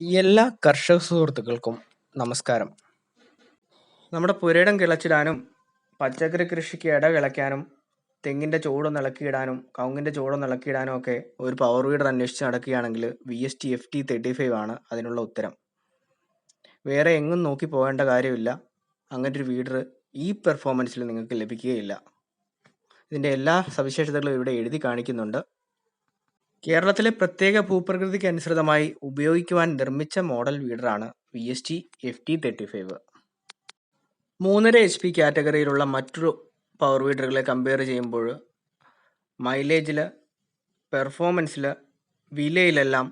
എല്ലാ കർഷക സുഹൃത്തുക്കൾക്കും നമസ്കാരം. നമ്മുടെ പുരയിടം കിളച്ചിടാനും പച്ചക്കറി കൃഷിക്ക് ഇട കിളയ്ക്കാനും തെങ്ങിന്റെ ചോടൊന്ന് ഇളക്കിയിടാനും കവുങ്ങിന്റെ ചോടൊന്ന് ഇളക്കിയിടാനും ഒക്കെ ഒരു പവർ വീഡർ അന്വേഷിച്ച് നടക്കുകയാണെങ്കിൽ V S T F T thirty five ആണ് അതിനുള്ള ഉത്തരം. വേറെ എങ്ങും നോക്കി പോകേണ്ട കാര്യമില്ല. അങ്ങനെ ഒരു വീഡർ ഈ പെർഫോമൻസിൽ നിങ്ങൾക്ക് ലഭിക്കുകയില്ല. ഇതിന്റെ എല്ലാ സവിശേഷതകളും ഇവിടെ എഴുതി കാണിക്കുന്നുണ്ട്. കേരളത്തിലെ പ്രത്യേക ഭൂപ്രകൃതിക്ക് അനുസൃതമായി ഉപയോഗിക്കുവാൻ നിർമ്മിച്ച model വീടറാണ് V S T F T thirty five. മൂന്നര എച്ച് പി കാറ്റഗറിയിലുള്ള മറ്റൊരു പവർ വീടറുകളെ കമ്പയർ ചെയ്യുമ്പോൾ മൈലേജിൽ പെർഫോമൻസിൽ വിലയിലെല്ലാം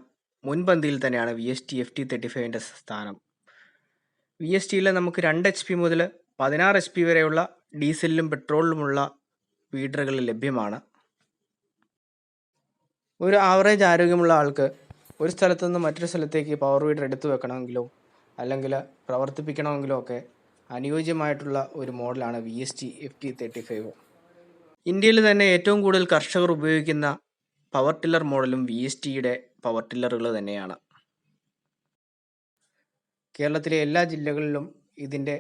മുൻപന്തിയിൽ തന്നെയാണ് V S T F T thirty ഫൈവിന്റെ സ്ഥാനം. വി എസ് ടിയിൽ നമുക്ക് രണ്ട് എച്ച് പി മുതൽ പതിനാറ് എച്ച് പി വരെയുള്ള ഡീസലിലും പെട്രോളിലുമുള്ള വീടറുകൾ ലഭ്യമാണ്. ഒരു ആവറേജ് ആരോഗ്യമുള്ള ആൾക്ക് ഒരു സ്ഥലത്തു നിന്ന് മറ്റൊരു സ്ഥലത്തേക്ക് പവർ വീഡർ എടുത്തു വെക്കണമെങ്കിലോ അല്ലെങ്കിൽ പ്രവർത്തിപ്പിക്കണമെങ്കിലോ ഒക്കെ അനുയോജ്യമായിട്ടുള്ള ഒരു മോഡലാണ് V S T F T thirty five. ഇന്ത്യയിൽ തന്നെ ഏറ്റവും കൂടുതൽ കർഷകർ ഉപയോഗിക്കുന്ന പവർ ടില്ലർ മോഡലും വി എസ് ടിയുടെ പവർ ടില്ലറുകൾ തന്നെയാണ്. കേരളത്തിലെ എല്ലാ ജില്ലകളിലും ഇതിന്റെ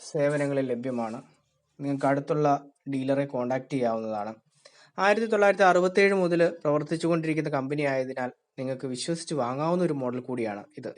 സേവനങ്ങൾ ലഭ്യമാണ്. നിങ്ങൾക്ക് അടുത്തുള്ള ഡീലറെ കോൺടാക്റ്റ് ചെയ്യാവുന്നതാണ്. ആയിരത്തി തൊള്ളായിരത്തി അറുപത്തേഴ് മുതൽ പ്രവർത്തിച്ചുകൊണ്ടിരിക്കുന്ന കമ്പനി ആയതിനാൽ നിങ്ങൾക്ക് വിശ്വസിച്ച് വാങ്ങാവുന്ന ഒരു മോഡൽ കൂടിയാണ് ഇത്.